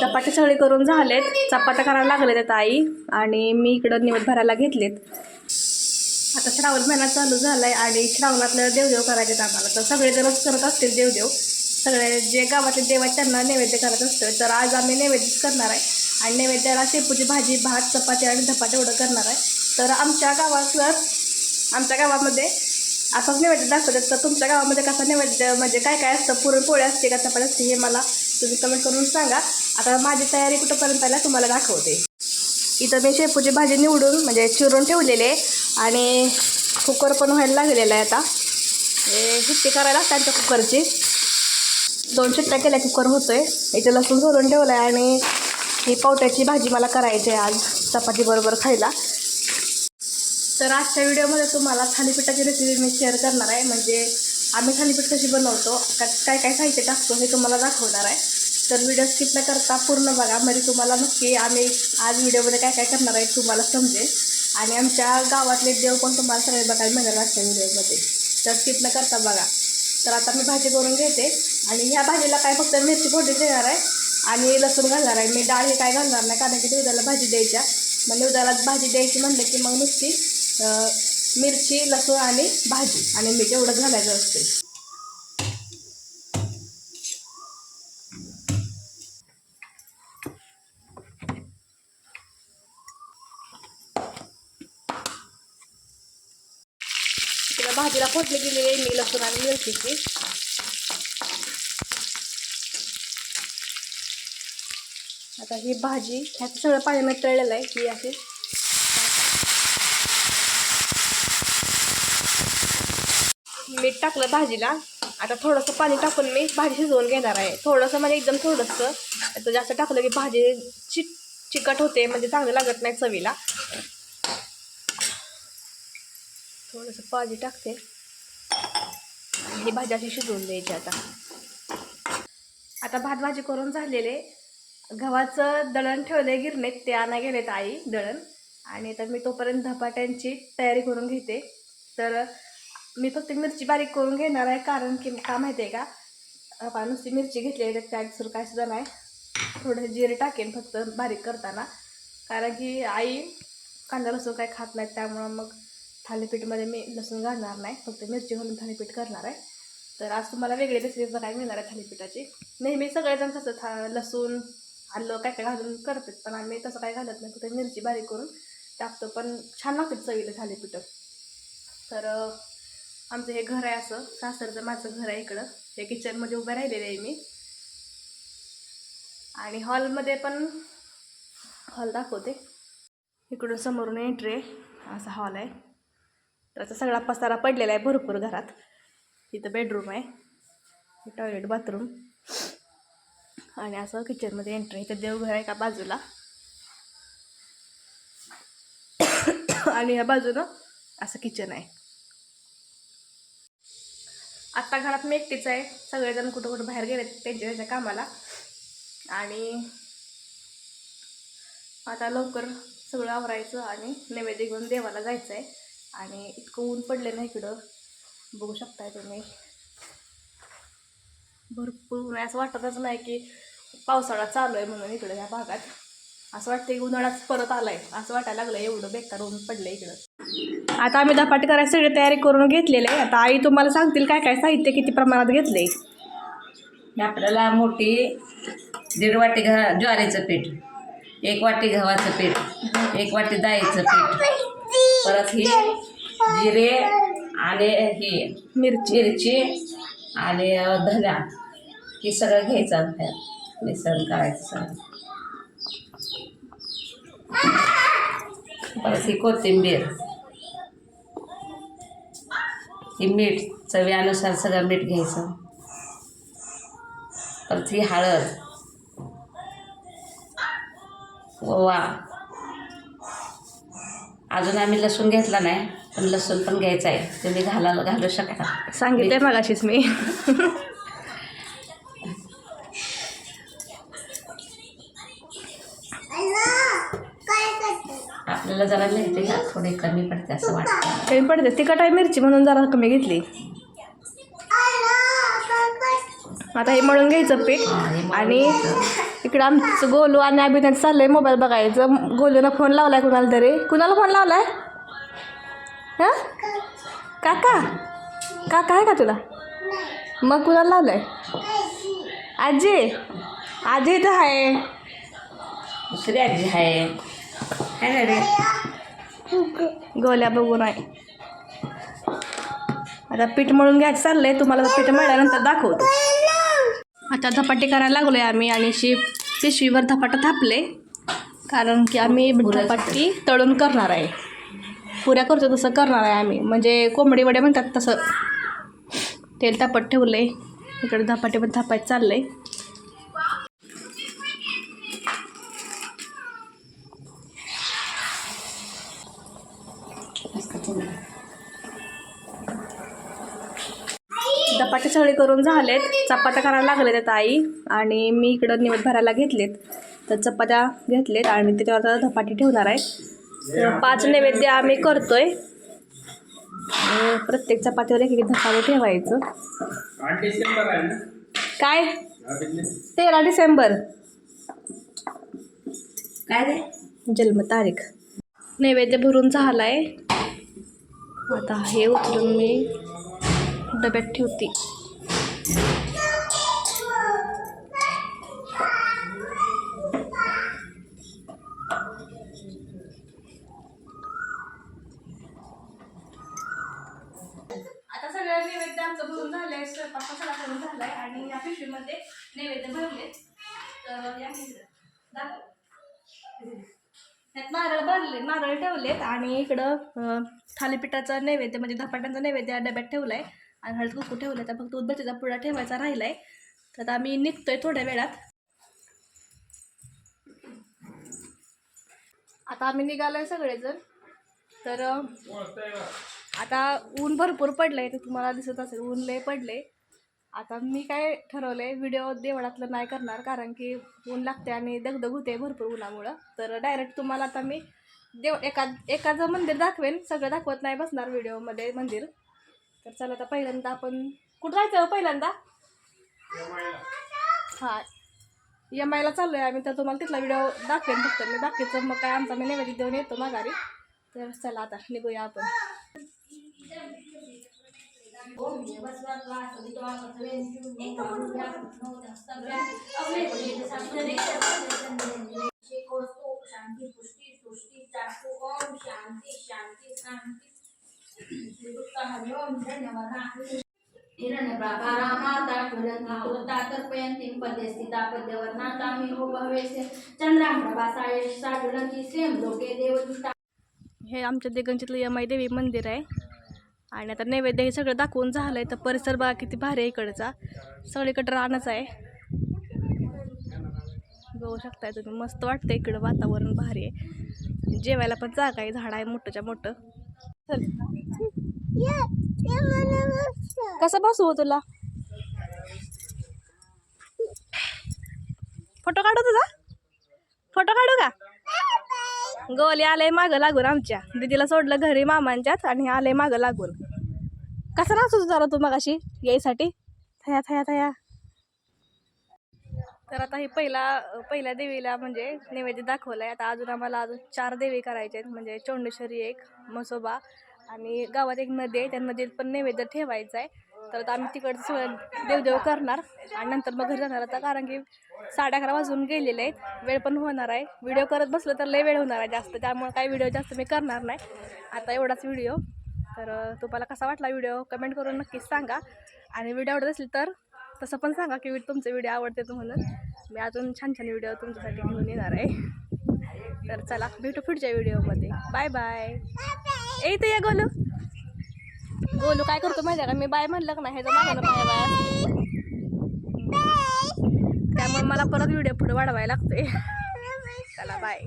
चपाटे सगळे करून झालेत. चपात्या करायला लागलेत त्यात आई आणि मी इकडं निवड भरायला घेतलेत. आता श्रावण महिना चालू झालाय आणि श्रावणातलं देवदेव करायचे आहेत आम्हाला. तर सगळेजणच करत असतील देवदेव. सगळे जे गावातले देव आहेत त्यांना नैवेद्य करत असतं तर आज आम्ही नैवेद्यच करणार आहे. आणि नैवेद्याला शेपूची भाजी भात चपाती आणि धपाटे एवढं करणार आहे. तर आमच्या गावातलं आमच्या गावामध्ये असाच नैवेद्य दाखवतात. तर तुमच्या गावामध्ये कसा नैवेद्य म्हणजे काय काय असतं? पुरणपोळी असते का चपाती असते हे मला तुम्ही कमेंट करून सांगा. आता माझी तयारी कुठंपर्यंत आला तुम्हाला दाखवते. इथं मी शेपूची भाजी निवडून म्हणजे चिरून ठेवलेले आहे. आणि कुकर पण व्हायला लागलेलं आहे आता. हे करायला लागतात त्या कुकरची दोन शिट्ट्या केल्या कुकर होतो आहे इथे लसूण सोलून ठेवलं आहे आणि ही पावट्याची भाजी मला करायची आहे आज चपातीबरोबर खायला. तर आजच्या व्हिडिओमध्ये तुम्हाला थालीपीठाची रेसिपी मी शेअर करणार आहे. म्हणजे आम्ही थालीपीठ कशी बनवतो काय काय साहित्य टाकतो हे तुम्हाला दाखवणार आहे. तर व्हिडिओ स्किप न करता पूर्ण बघा. म्हणजे तुम्हाला नक्की आम्ही आज व्हिडिओमध्ये काय काय करणार आहे तुम्हाला समजेल. आणि आमच्या गावातले देव पण तुम्हाला सगळे बघायला मिळेल आजच्या व्हिडिओमध्ये तर स्किप न करता बघा. तर आता मी भाजी करून घेते. आणि ह्या भाजीला काय फक्त मिरची फोडणी देणार आहे आणि लसूण घालणार आहे. मी डाळ हे काय घालणार नाही कारण की उद्याला भाजी द्यायच्या. म्हणजे उद्याला भाजी द्यायची म्हणलं की मग नुसती मिरची लसूण आणि भाजी. आणि मीठ एवढं घालायचं असते तिला भाजीला फोडली गेलेली आहे मी लसूण आणि मिरचीची. आता ही भाजी ह्याचं सगळं पाण्यामध्ये तळलेलं आहे ही अशी मीठ टाकलं भाजीला. आता थोडंसं पाणी टाकून मी भाजी शिजवून घेणार आहे. थोडंसं म्हणजे एकदम थोडंसं. आता जास्त टाकलं की भाजी चिक चिकट होते म्हणजे चांगलं लागत नाही चवीला. थोडंसं पाणी टाकते. आणि ही भाजी अशी शिजवून द्यायची आता. आता भात भाजी करून झालेले. गव्हाचं दळण ठेवले गिरणेत ते आणा गेलेत आई दळण. आणि तर मी तोपर्यंत धपाट्यांची तयारी करून घेते. तर मी फक्त मिरची बारीक करून घेणार आहे कारण की का माहिती आहे का? आपण नुसती मिरची घेतली तर त्यात सुरू काय सुद्धा नाही. थोडंसं जिरे टाकेन फक्त बारीक करताना. कारण की आई कांदा लसूण काय खात नाहीत त्यामुळं मग थालीपीठमध्ये मी लसूण घालणार नाही फक्त मिरची घालून थालीपीठ करणार आहे. तर आज तुम्हाला वेगळी रेसिपी बघायला मिळणार आहे थालीपीठाची. नेहमी सगळेजण कसं था लसूण आलं काय काय घालून करतात पण आम्ही तसं काय घालत नाही फक्त मिरची बारीक करून टाकतो पण छान लागतात चवीला थालीपीठ. तर आमचं हे घर आहे असं सासरचं माझं घर आहे इकडं. हे किचनमध्ये उभं राहिलेलं आहे मी. आणि हॉलमध्ये पण हॉल दाखवते. इकडून समोरून एंट्री आहे. असा हॉल आहे. त्याचा सगळा पसारा पडलेला आहे भरपूर घरात. इथं बेडरूम आहे. टॉयलेट बाथरूम आणि असं किचनमध्ये एंट्री इथं देवघर आहे का बाजूला? आणि ह्या बाजूनं असं किचन आहे. आत्ता घरात मी एकटीच आहे. सगळेजण कुठं कुठं बाहेर गेले त्यांच्या त्यांच्या कामाला. आणि आता लवकर सगळं आवरायचं आणि नैवेद्य घेऊन देवाला जायचं आहे आणि इतकं ऊन पडलं ना इकडं. बघू शकताय तुम्ही. भरपूर ऊन आहे. असं वाटतच नाही की पावसाळा चालू आहे म्हणून इकडं या भागात. असं वाटतं की उन्हाळाच परत आलाय. असं वाटायला लागलं एवढं बेकार ऊन पडलं इकडं. आता आम्ही धपाट करायची सगळी तयारी करून घेतलेली आहे. आता आई तुम्हाला सांगतील काय काय साहित्य किती प्रमाणात घेतले आपल्याला मोठी दीड वाटी घ ज्वारीचं पीठ एक वाटी गव्हाचं पीठ एक वाटी डाळीचं पीठ परत ही जिरे आणि ही मिरची. मिरची आणि अ, धना हे सगळं घ्यायचं त्यात. मिश्रण करायचं सगळं. परत ही कोथिंबीर. ही मीठ चव्यानुसार सगळं मीठ घ्यायचं. परत ही हळद. ओवा. अजून आम्ही लसूण घेतला नाही पण लसूण पण घ्यायचा आहे. तुम्ही घालायला घालू शकता. सांगितलंय मगाशीच मी. आपल्याला जरा मिळते का थोडे कमी पडते असं वाटतं. कमी पडते. तिखट आहे मिरची म्हणून जरा कमी घेतली. आता हे मळून घ्यायचं पीठ आणि. तिकडं आमचं गोलू आणि अभिनय चाललंय मोबाईल बघायचं. गोलूनं फोन लावलाय कुणाला तरी. कुणाला फोन लावलाय? हां? काका? काका आहे का तुला? मग कुणाला लावलाय? आजी? आजी इथं आहे. दुसरी आजी आहे. है ना रे. गोल्या बघून आहे. आता पीठ मळून घ्यायचं चाललंय. तुम्हाला पीठ मळल्यानंतर दाखवतो. आता धपाटे करायला लागलोय आम्ही आणि शी पिशवीवर धपाटा थापले कारण की आम्ही धपाटी तळून करणार आहे. पुऱ्या करतो तसं करणार आहे आम्ही. म्हणजे कोंबडी वडे म्हणतात तसं. तेल तापत आहे इकडे धपाटे पण थापायचं चाललं आहे सगळे करून झालेत. चपात्या करायला लागलेत आता आई आणि मी इकडं निवड भरायला घेतलेत. तर चपात्या घेतलेत आणि त्याच्यावर आता धपाटे ठेवणार आहे. पाच नैवेद्य आम्ही करतोय. प्रत्येक चपातीवर एक एक धपाटे ठेवायचं. काय? तेरा डिसेंबर. काय रे? जन्मतारीख. नैवेद्य भरून झाला आहे आता हे उचलून मी डब्यात ठेवते. नैवेद्य आमचं भरून झालंय स्वयंपाक सगळा करून झालाय आणि या पिशवीमध्ये नैवेद्य भरले तर या त्यात नारळ भरले नारळ ठेवलेत आणि इकडं थालीपीठाचा नैवेद्य म्हणजे धपाट्यांचा नैवेद्य डब्यात ठेवलाय. आणि हळद कुकू ठेवलं तर फक्त उदबत्तीचा पुडा ठेवायचा राहिलाय. तर आता आम्ही निघतोय थोड्या वेळात. आता आम्ही निघालोय सगळेजण. तर आता ऊन भरपूर पडलंय ते तुम्हाला दिसत असेल ऊन लय पडले आता मी काय ठरवलंय व्हिडिओ देवळातलं नाही करणार कारण की ऊन लागते आणि दगदग होते भरपूर उन्हामुळं. तर डायरेक्ट तुम्हाला आता मी देव एका एखादं मंदिर दाखवेन सगळं दाखवत नाही बसणार व्हिडिओमध्ये मंदिर. तर चला आता पहिल्यांदा आपण कुठं जायचं हो पहिल्यांदा? हां एम आयला चाललो आहे आम्ही तर तुम्हाला तिथला व्हिडिओ दाखवेन फक्त. मी बाकीचं मग काय आमचा मी नैवेद्य देऊन येतो माघारी. तर चला आता निघूया आपण. शांती पुष्टी सृष्टी चाकू ओम शांती शांती शांती ओम धन्यवाद पदे स्थिता भवेस्य लोके हे आमच्या दिगंजीतलं यमाई देवी मंदिर आहे. आणि आता नैवेद्य हे सगळं दाखवून झालं आहे तर परिसर बघा किती भारी आहे इकडचा. सगळीकडं रानच आहे. बघू शकताय तुम्ही मस्त वाटतं इकडं वातावरण भारी आहे. जेवायला पण जागा आहे झाड आहे मोठंच्या मोठं. चल. कसं बसवू तुला? फोटो काढू तुझा? फोटो काढू का? गोली आलंय मागं लागून आमच्या. दीदीला सोडलं घरी मामांच्यात आणि आलंय मागं लागून. कसं नाचू जरा तू मगाशी? यायसाठी? थया थया थया. तर आता ही पहिला पहिल्या देवीला म्हणजे नैवेद्य दाखवलं आहे आता अजून आम्हाला अजून चार देवी करायचे आहेत. म्हणजे चोंडेश्वरी एक मसोबा आणि गावात एक नदी आहे. त्या नदीत पण नैवेद्य ठेवायचं आहे तर आता आम्ही तिकडचं सगळं देवदेव करणार आणि नंतर मग घरी जाणार आता कारण की साडे अकरा वाजून गेलेले आहेत. वेळ पण होणार आहे. व्हिडिओ करत बसलं तर लय वेळ होणार आहे जास्त. त्यामुळे काही व्हिडिओ जास्त मी करणार नाही. आता एवढाच व्हिडिओ तर तुम्हाला कसा वाटला व्हिडिओ कमेंट करून नक्कीच सांगा. आणि व्हिडिओ आवडत असेल तर तसं पण सांगा की तुमचे व्हिडिओ आवडते तुम्हाला. मी अजून छान छान व्हिडिओ तुमच्यासाठी घेऊन येणार आहे. तर चला भेटू पुढच्या व्हिडिओमध्ये बाय बाय येते या गोलू. गोलू काय करतो माहिती आहे का? मी बाय म्हणलं का नाही ह्याचं मागायला बाय बाय त्यामुळे मला परत व्हिडिओ पुढे वाढवायला लागतोय. चला बाय